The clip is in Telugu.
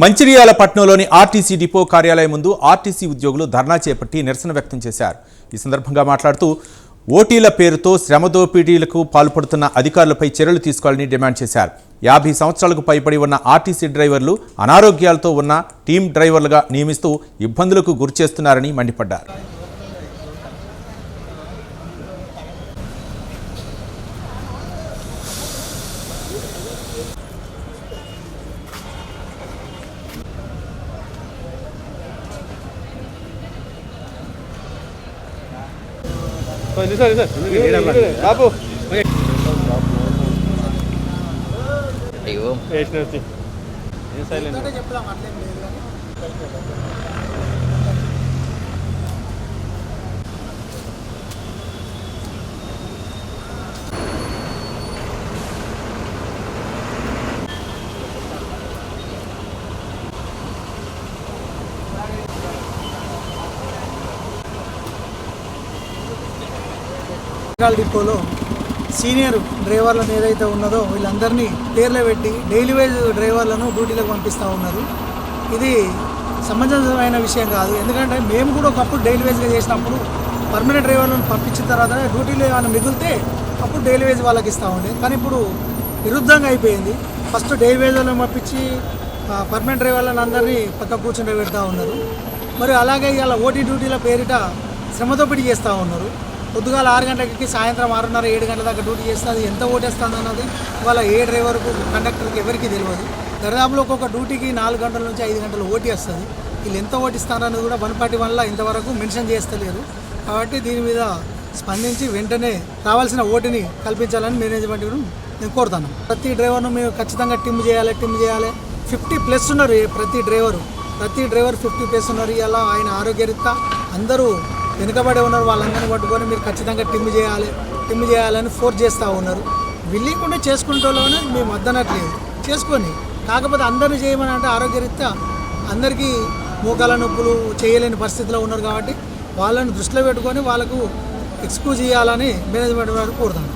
మంచిర్యాల పట్నంలోని ఆర్టీసీ డిపో కార్యాలయం ముందు ఆర్టీసీ ఉద్యోగులు ధర్నా చేపట్టి నిరసన వ్యక్తం చేశారు. ఈ సందర్భంగా మాట్లాడుతూ ఓటీల పేరుతో శ్రమ దోపిడీలకు పాల్పడుతున్న అధికారులపై చర్యలు తీసుకోవాలని డిమాండ్ చేశారు. యాభై సంవత్సరాలకు పైబడి ఉన్న ఆర్టీసీ డ్రైవర్లు అనారోగ్యాలతో ఉన్న టీం డ్రైవర్లుగా నియమిస్తూ ఇబ్బందులకు గురిచేస్తున్నారని మండిపడ్డారు. బాబు అయ్యో వేసిన సైలెంట్ జనరల్ డిపోలో సీనియర్ డ్రైవర్లను ఏదైతే ఉన్నదో వీళ్ళందరినీ పేర్లు పెట్టి డైలీ వేజ్ డ్రైవర్లను డ్యూటీలకు పంపిస్తూ ఉన్నారు. ఇది సమంజసమైన విషయం కాదు. ఎందుకంటే మేము కూడా ఒకప్పుడు డైలీ వేజ్గా చేసినప్పుడు పర్మనెంట్ డ్రైవర్లను పంపించిన తర్వాత డ్యూటీలో ఏమైనా మిగిలితే అప్పుడు డైలీ వేజ్ వాళ్ళకి ఇస్తూ ఉండే. కానీ ఇప్పుడు విరుద్ధంగా అయిపోయింది. ఫస్ట్ డైలీ వేజ్ వాళ్ళని పంపించి పర్మనెంట్ డ్రైవర్లను అందరినీ పక్క కూర్చుంటే పెడతా ఉన్నారు. మరి అలాగే ఇవాళ ఓటీ డ్యూటీల పేరిట శ్రమదోపిడీ చేస్తూ ఉన్నారు. పొద్దుగాల ఆరు గంటలకి సాయంత్రం ఆరున్నర ఏడు గంటల దాకా డ్యూటీ చేస్తే అది ఎంత ఓటేస్తుంది అన్నది ఇవాళ ఏ డ్రైవర్కు కండక్టర్కి ఎవరికి తెలియదు. దరిదాపులో ఒక్కొక్క డ్యూటీకి నాలుగు గంటల నుంచి ఐదు గంటలు ఓటీ వస్తుంది. వీళ్ళు ఎంత ఓటిస్తారన్నది కూడా వనపాటి వల్ల ఇంతవరకు మెన్షన్ చేస్తలేరు. కాబట్టి దీని మీద స్పందించి వెంటనే రావాల్సిన ఓటుని కల్పించాలని మేనేజ్మెంట్ నేను కోరుతాను ప్రతి డ్రైవర్ను మేము ఖచ్చితంగా టిమ్ చేయాలి టిమ్ చేయాలి. ఫిఫ్టీ ప్లస్ ఉన్నారు ప్రతి డ్రైవరు. ప్రతి డ్రైవర్ ఫిఫ్టీ ప్లస్ ఉన్నారు. ఇలా ఆయన ఆరోగ్యరీత్యా అందరూ వెనుకబడి ఉన్నారు వాళ్ళందరినీ పట్టుకొని మీరు ఖచ్చితంగా టిమ్ చేయాలి టిమ్ చేయాలని ఫోర్స్ చేస్తూ ఉన్నారు. విల్లింగ్ ఉంటే చేసుకుంటూనే మేము వద్దనట్లేదు. చేసుకొని కాకపోతే అందరినీ చేయమని అంటే ఆరోగ్యరీత్యా అందరికీ మోకాల నొప్పులు చేయలేని పరిస్థితిలో ఉన్నారు కాబట్టి వాళ్ళని దృష్టిలో పెట్టుకొని వాళ్ళకు ఎక్స్క్యూజ్ చేయాలని మేనేజ్మెంట్ వారు కోరుతాను